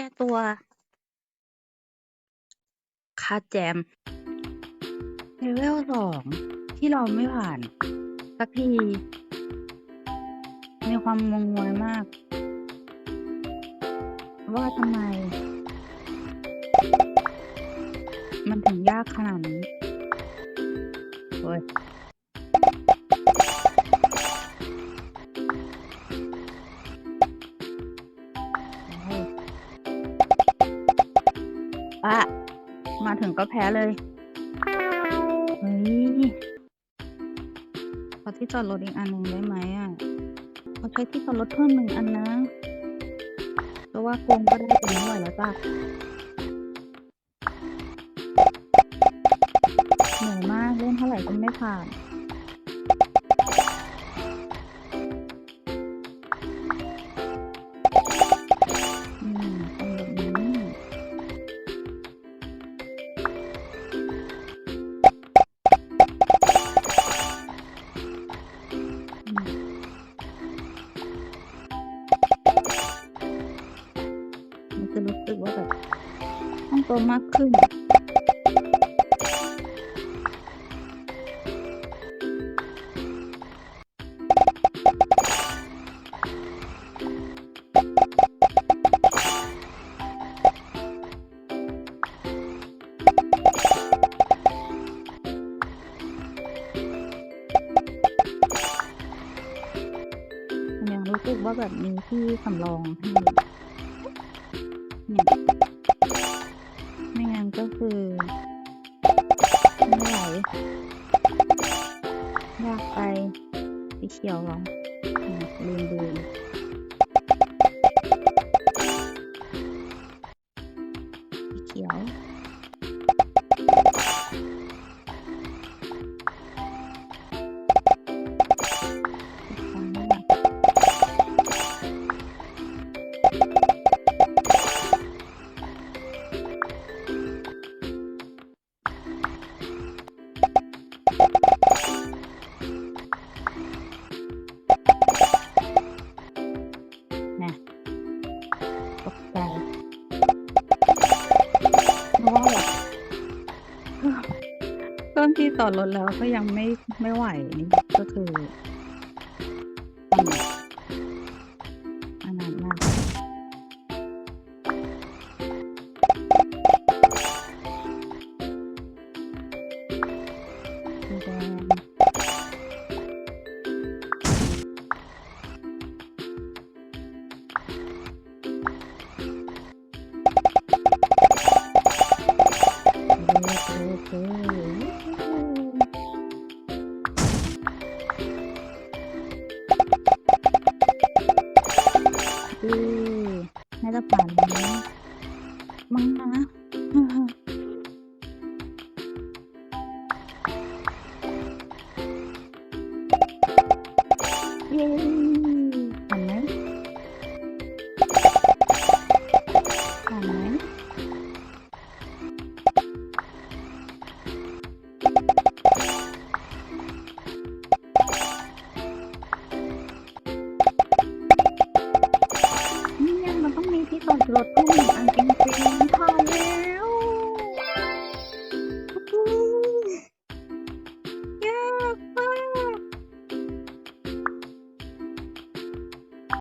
แก้ตัว คาแจม เลเวลสองที่เราไม่ผ่าน สักที มีความงงงวยมาก ว่าทำไม มันถึงยากขนาดนี้ เฮ้ย อะมาถึงก็แพ้เลยเฮ้ยขอที่จอดรถอีกอันหนึ่งได้ไหมอะขอใช้ที่จอดรถเพิ่มหนึ่งอันนะเพราะว่าโกงก็ได้แต่ไม่ไหวแล้วจ้ะเหนื่อยมากเล่นเท่าไหร่ก็ไม่ผ่าน จะรู้สึกว่าแบบต้องโตมากขึ้นมันยังรู้สึกว่าแบบมีที่สำรองให้ ยากไปสีเขียวเหรออืมลืมดู ต้นที่ต่อรถแล้วก็ยังไม่ไม่ไหวนี่ก็คืออันนั้นมากสีแดง เคโอเคอือน่าจะผ่านแล้มั้งนะ รถเพิ่มอีก